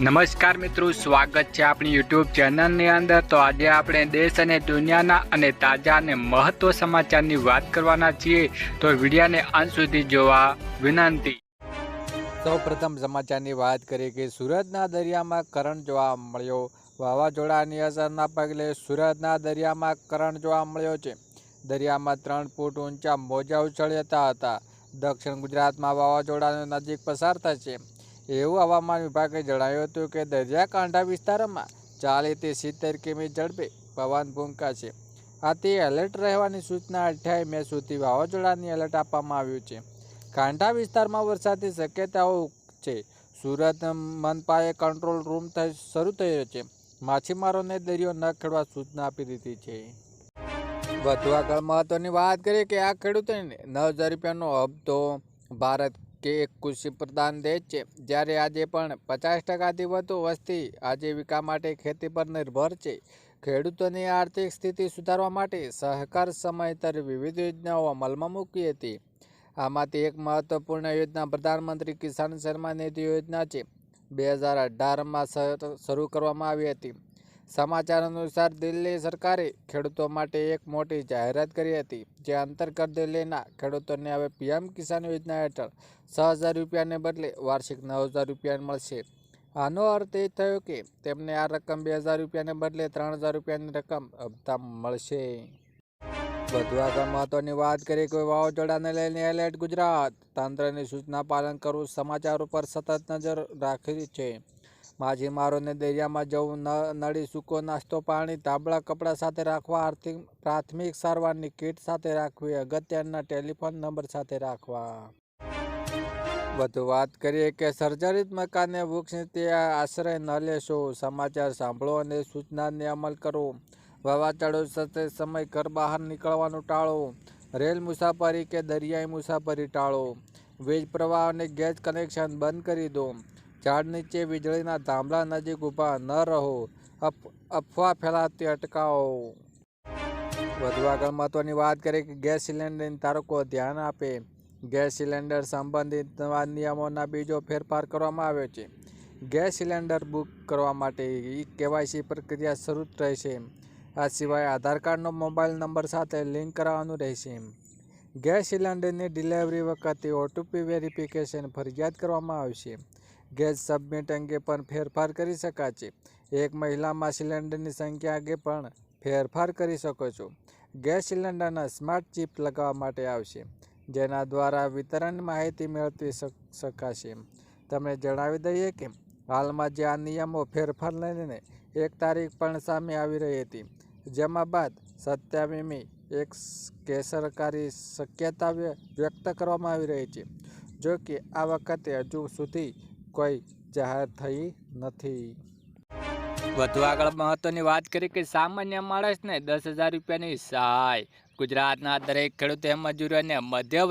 નમસ્કાર મિત્રો, સ્વાગત છે આપણી યુટ્યુબ ચેનલની અંદર. તો આજે આપણે દેશ અને દુનિયાના અને તાજા અને મહત્વ સમાચારની વાત કરવાના છીએ. તો વિડીયાને અંત સુધી જોવા વિનંતી. સૌ પ્રથમ સમાચારની વાત કરીએ કે સુરતના દરિયામાં કરંટ જોવા મળ્યો. વાવાઝોડાની અસરના પગલે સુરતના દરિયામાં કરંટ જોવા મળ્યો છે. દરિયામાં ત્રણ ફૂટ ઊંચા મોજા ઉછળતા હતા. દક્ષિણ ગુજરાતમાં વાવાઝોડાની નજીક પસાર થશે એવું હવામાન વિભાગે જણાવ્યું હતું કે દરિયાકાંઠા વિસ્તારોમાં ચાલીસથી સિત્તેર કિમી ઝડપે પવન ભૂંકાશે આથી એલર્ટ રહેવાની સૂચના અઠ્યાવીસ મે સુધી વાવાઝોડાની એલર્ટ આપવામાં આવ્યું છે. કાંઠા વિસ્તારમાં વરસાદની શક્યતાઓ છે. સુરત મનપાએ કંટ્રોલ રૂમ શરૂ થયો છે. માછીમારોને દરિયો ન ખેડવા સૂચના આપી દીધી છે. વધુ આગળ મહત્વની વાત કરીએ કે આ ખેડૂતોને નવ હજાર રૂપિયાનો હપ્તો ભારત કે એક કૃષિ પ્રધાન દેશ છે. જ્યારે આજે પણ પચાસ ટકાથી વધુ વસ્તી આજીવિકા માટે ખેતી પર નિર્ભર છે. ખેડૂતોની આર્થિક સ્થિતિ સુધારવા માટે સહકાર સમયતર વિવિધ યોજનાઓ અમલમાં મૂકી હતી. આમાંથી એક મહત્વપૂર્ણ યોજના પ્રધાનમંત્રી કિસાન સન્માન નિધિ યોજના છે. બે હજાર અઢારમાં શરૂ કરવામાં આવી હતી. સમાચાર અનુસાર દિલ્હી સરકારે ખેડૂતો માટે એક મોટી જાહેરાત કરી હતી, જે અંતર્ગત દિલ્હીના ખેડૂતોને હવે પીએમ કિસાન યોજના હેઠળ છ હજાર રૂપિયાને બદલે વાર્ષિક નવ હજાર રૂપિયા મળશે. આનો અર્થ એ થયો કે તેમને આ રકમ બે હજાર રૂપિયાને બદલે ત્રણ હજાર રૂપિયાની રકમ હપ્તા મળશે. વધુ આગળ મહત્વની વાત કરીએ કે વાવાઝોડાને લઈને એલર્ટ ગુજરાત. તંત્રની સૂચના પાલન કરવું સમાચાર ઉપર સતત નજર રાખી છે. માછીમારોને દરિયામાં જવું ન, નળી સૂકો નાસ્તો, પાણી તાંબડા કપડાં સાથે રાખવા, આર્થિક, પ્રાથમિક સારવારની કીટ સાથે રાખવી, અગત્યના ટેલિફોન નંબર સાથે રાખવા. વધુ વાત કરીએ કે સર્જરિત મકાનને વૃક્ષ તે આશ્રય ન લેશો. સમાચાર સાંભળો અને સૂચનાને અમલ કરો. વાવાઝોડું સાથે સમય ઘર બહાર નીકળવાનું ટાળો. રેલ મુસાફરી કે દરિયાઈ મુસાફરી ટાળો. વીજ પ્રવાહ અને ગેસ કનેક્શન બંધ કરી દો. ઝાડ નીચે વીજળીના થાંભલા નજીક ઊભા ન રહો. અફ અફવા ફેલાતી અટકાવો વધુ આગળ મહત્વની વાત કરીએ કે ગેસ સિલિન્ડર ધારકો ધ્યાન આપે. ગેસ સિલિન્ડર સંબંધિત નવા નિયમોના બીજો ફેરફાર કરવામાં આવ્યો છે. ગેસ સિલિન્ડર બુક કરવા માટે ઈ કેવાયસી પ્રક્રિયા શરૂ રહેશે. આ સિવાય આધાર કાર્ડનો મોબાઈલ નંબર સાથે લિંક કરાવવાનું રહેશે. ગેસ સિલિન્ડરની ડિલિવરી વખતે ઓટીપી વેરિફિકેશન ફરજિયાત કરવામાં આવશે. ગેસ સબમિટ અંગે પણ ફેરફાર કરી શકાશે. એક મહિલામાં સિલિન્ડરની સંખ્યા અંગે પણ ફેરફાર કરી શકો છો. ગેસ સિલિન્ડરના સ્માર્ટ ચિપ લગાવવા માટે આવશે, જેના દ્વારા વિતરણ માહિતી મેળવી શકાશે. તમને જણાવી દઈએ કે, હાલમાં જે આ નિયમો ફેરફાર લઈને એક તારીખ પણ સામે આવી રહી હતી, જેમાં બાદ સત્યાવીમી એક કે સરકારી શક્યતા વ્ય- વ્યક્ત કરવામાં આવી રહી છે. જો કે આ વખતે હજુ સુધી કોઈ જાહેર થઈ નથી. વધુ આગળ મહત્વની વાત કરી કે સામાન્ય માણસને દસ હજાર રૂપિયાની સહાય. ગુજરાતના દરેક ખેડૂતો મજૂરો અને મધ્ય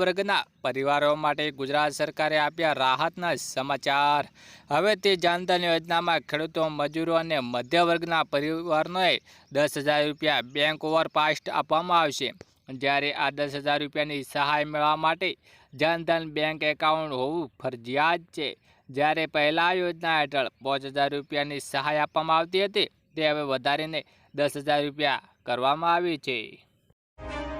પરિવારો માટે ગુજરાત સરકારે આપ્યા રાહતના સમાચાર. હવે તે જનધન યોજનામાં ખેડૂતો, મજૂરો અને મધ્ય વર્ગના પરિવારોને દસ હજાર રૂપિયા બેંક ઓવરપાસ્ટ આપવામાં આવશે. જ્યારે આ દસ હજાર રૂપિયાની સહાય મેળવવા માટે જનધન બેંક એકાઉન્ટ હોવું ફરજિયાત છે. જ્યારે પહેલા યોજના હેઠળ પાંચ હજાર રૂપિયાની સહાય આપવામાં આવતી હતી, તે હવે વધારીને દસ હજાર રૂપિયા કરવામાં આવી છે.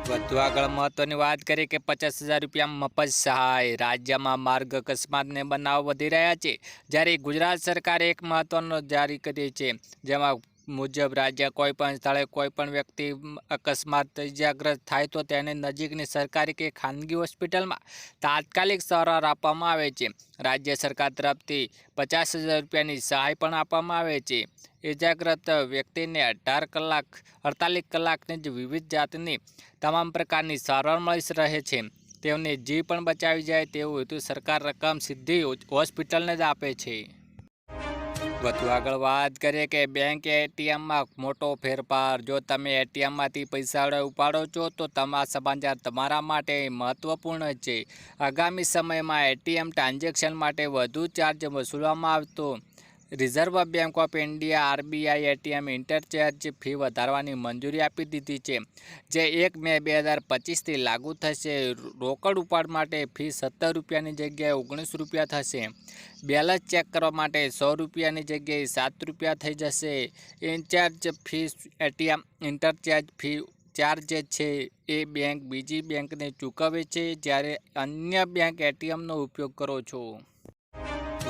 વધુ આગળ મહત્વની વાત કરીએ કે પચાસ હજાર રૂપિયા મફત સહાય રાજ્યમાં માર્ગ અકસ્માતને બનાવ વધી રહ્યા છે. જ્યારે ગુજરાત સરકારે એક મહત્વનો જારી કરી છે, જેમાં મુજબ રાજ્ય કોઈ પણ સ્થળે કોઈ પણ વ્યક્તિ અકસ્માત ઇજાગ્રસ્ત થાય તો તેને નજીકની સરકારી કે ખાનગી હોસ્પિટલમાં તાત્કાલિક સારવાર આપવામાં આવે છે. રાજ્ય સરકાર તરફથી પચાસ હજાર રૂપિયાની સહાય પણ આપવામાં આવે છે. ઇજાગ્રસ્ત વ્યક્તિને અઢાર કલાક, અડતાલીસ કલાકની જ વિવિધ જાતની તમામ પ્રકારની સારવાર મળી રહે છે. તેમને જીવ પણ બચાવી જાય તેવું હેતુ સરકાર રકમ સીધી હોસ્પિટલને જ આપે છે. વધુ આગળ વાત કરીએ કે બેંક એટીએમમાં મોટો ફેરફાર. જો તમે એટીએમમાંથી પૈસા ઉપાડો છો, તો તમારા સમાચાર તમારા માટે મહત્વપૂર્ણ છે. આગામી સમયમાં એટીએમ ટ્રાન્ઝેક્શન માટે વધુ ચાર્જ વસૂલવામાં આવતો Reserve Bank of India RBI ATM interchange fee વધારવાની મંજૂરી આપી દીધી છે, જે એક મે બે હજાર પચીસથી લાગુ થશે. રોકડ ઉપાડ માટે ફી સત્તર રૂપિયાની જગ્યાએ ઓગણીસ રૂપિયા થશે. બેલેન્સ ચેક કરવા માટે સો રૂપિયાની જગ્યાએ સાત રૂપિયા થઈ જશે. In charge fee ATM interchange fee charge છે એ બેંક બીજી બેંકને ચૂકવે છે. જ્યારે અન્ય બેંક એટીએમનો ઉપયોગ કરો છો.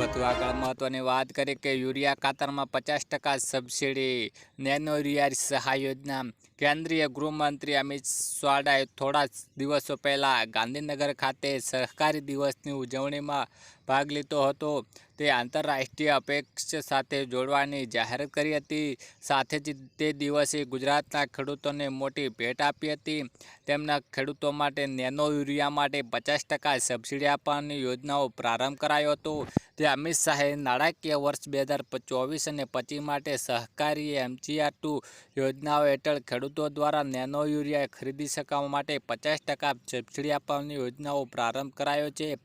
વધુ આગળ મહત્વની વાત કરીએ કે યુરિયા ખાતરમાં પચાસ ટકા સબસિડી નેનો યુરિયા સહાય યોજના કેન્દ્રીય ગૃહમંત્રી અમિત શાહે થોડા દિવસો પહેલાં ગાંધીનગર ખાતે સહકારી દિવસની ઉજવણીમાં ભાગ લીધો હતો. તે આંતરરાષ્ટ્રીય અપેક્ષ સાથે જોડવાની જાહેરાત કરી હતી. સાથે જ તે દિવસે ગુજરાતના ખેડૂતોને મોટી ભેટ આપી હતી. તેમના ખેડૂતો માટે નેનો યુરિયા માટે પચાસ ટકા સબસિડી આપવાની યોજનાઓ પ્રારંભ કરાયો હતો. તે અમિત શાહે નાણાકીય વર્ષ બે હજાર ચોવીસ અને પચીસ માટે સહકારી એમજીઆર ટુ યોજનાઓ હેઠળ ખેડૂતો દ્વારા નેનો યુરિયા ખરીદી શકવા માટે પચાસ ટકા સબસિડી આપવાની યોજનાઓ પ્રારંભ કરાયો છે.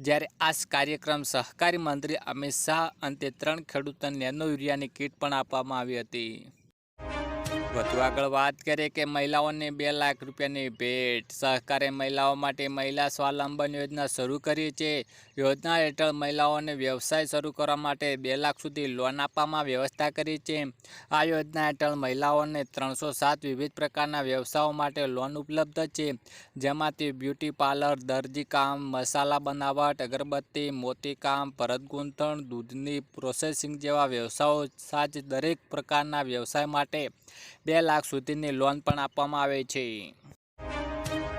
જ્યારે આ કાર્યક્રમ સહકારી મંત્રી અમિત શાહ અંતે ત્રણ ખેડૂતોને નેનો યુરિયાની કીટ પણ આપવામાં આવી હતી. વધુ આગળ વાત કરીએ કે મહિલાઓને બે લાખ રૂપિયાની ભેટ. સહકારે મહિલાઓ માટે મહિલા સ્વાવલંબન યોજના શરૂ કરી છે. યોજના હેઠળ મહિલાઓને વ્યવસાય શરૂ કરવા માટે બે લાખ સુધી લોન આપવામાં વ્યવસ્થા કરી છે. આ યોજના હેઠળ મહિલાઓને ત્રણસો સાત વિવિધ પ્રકારના વ્યવસાયો માટે લોન ઉપલબ્ધ છે. જેમાંથી બ્યુટી પાર્લર દરજીકામ મસાલા બનાવટ, અગરબત્તી મોતીકામ ભરત ગૂંથણ, દૂધની પ્રોસેસિંગ જેવા વ્યવસાયો સાજ દરેક પ્રકારના વ્યવસાય માટે બે લાખ સુધીની લોન પણ આપવામાં આવે છે.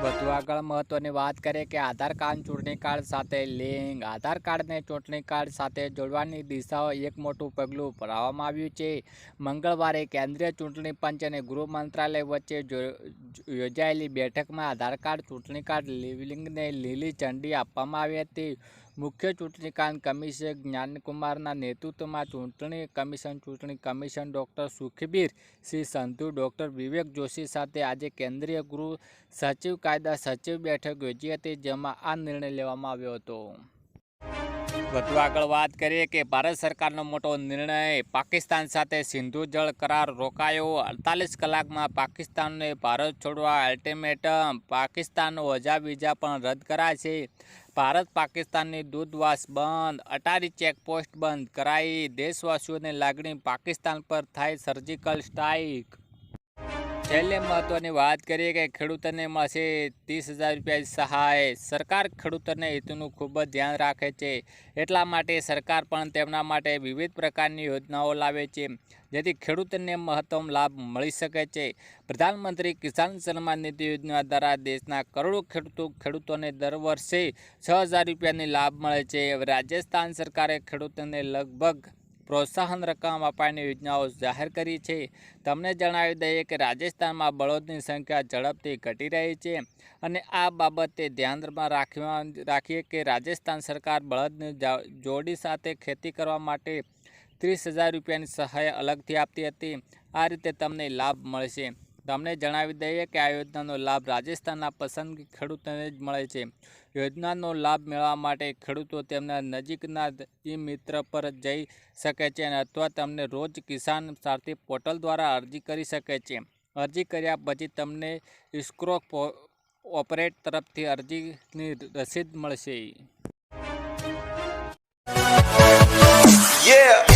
વધુ આગળ મહત્વની વાત કરીએ કે આધાર કાર્ડ, ચૂંટણી કાર્ડ સાથે લિંક. આધાર કાર્ડને ચૂંટણી કાર્ડ સાથે જોડવાની દિશાઓ એક મોટું પગલું ભરાવવામાં આવ્યું છે. મંગળવારે કેન્દ્રીય ચૂંટણી પંચ અને ગૃહ મંત્રાલય વચ્ચે યોજાયેલી બેઠકમાં આધાર કાર્ડ, ચૂંટણી કાર્ડ, લિંકને લીલી ઝંડી આપવામાં આવી હતી. મુખ્ય ચૂંટણી કાન કમિશનર જ્ઞાનકુમારના નેતૃત્વમાં ચૂંટણી કમિશન ચૂંટણી commission doctor Sukhbir Shri Sandhu, doctor Vivek Joshi સાથે આજે કેન્દ્રીય ગૃહ સચિવ કાયદા સચિવ બેઠક યોજી હતી, જેમાં આ નિર્ણય લેવામાં આવ્યો હતો. વધુ આગળ વાત કરીએ કે ભારત સરકારનો મોટો નિર્ણય પાકિસ્તાન સાથે સિંધુ જળ કરાર રોકાયો. અડતાલીસ કલાકમાં પાકિસ્તાનને ભારત છોડવા અલ્ટિમેટમ પાકિસ્તાનનો વજા બીજા પણ રદ કરાશે. ભારત પાકિસ્તાનની દૂધવાસ બંધ, અટારી ચેકપોસ્ટ બંધ કરાઈ, દેશવાસીઓની લાગણી પાકિસ્તાન પર થાય સર્જિકલ સ્ટ્રાઇક. છેલ્લે મહત્વની વાત કરીએ કે ખેડૂતોને મળશે ત્રીસ હજાર રૂપિયા સહાય. સરકાર ખેડૂતોને હિતનું ખૂબ જ ધ્યાન રાખે છે. એટલા માટે સરકાર પણ તેમના માટે વિવિધ પ્રકારની યોજનાઓ લાવે છે, જેથી ખેડૂતોને મહત્તમ લાભ મળી શકે છે. પ્રધાનમંત્રી કિસાન સન્માન નિધિ યોજના દ્વારા દેશના કરોડો ખેડૂતો, ખેડૂતોને દર વર્ષે છ હજાર રૂપિયાની લાભ મળે છે. રાજસ્થાન સરકારે ખેડૂતોને લગભગ પ્રોત્સાહન રકમ આપવાની યોજનાઓ જાહેર કરી છે. તમને જણાવી દઈએ કે રાજસ્થાનમાં બળદની સંખ્યા ઝડપથી ઘટી રહી છે અને આ બાબતે ધ્યાનમાં રાખવા રાખીએ કે રાજસ્થાન સરકાર બળદની જોડી સાથે ખેતી કરવા માટે ત્રીસ હજાર રૂપિયાની સહાય અલગથી આપતી હતી. આ રીતે તમને લાભ મળશે. તમને જણાવી દઈએ કે આ યોજનાનો લાભ રાજસ્થાનના પસંદગી ખેડૂતોને જ મળે છે. યોજનાનો લાભ મેળવવા માટે ખેડૂતો તેમના નજીકના ઈ મિત્ર પર જઈ શકે છે અથવા તમને રોજ કિસાન સારથી પોર્ટલ દ્વારા અરજી કરી શકે છે. અરજી કર્યા પછી તમને ઇસ્ક્રો ઓપરેટ તરફથી અરજીની રસીદ મળશે. Yeah.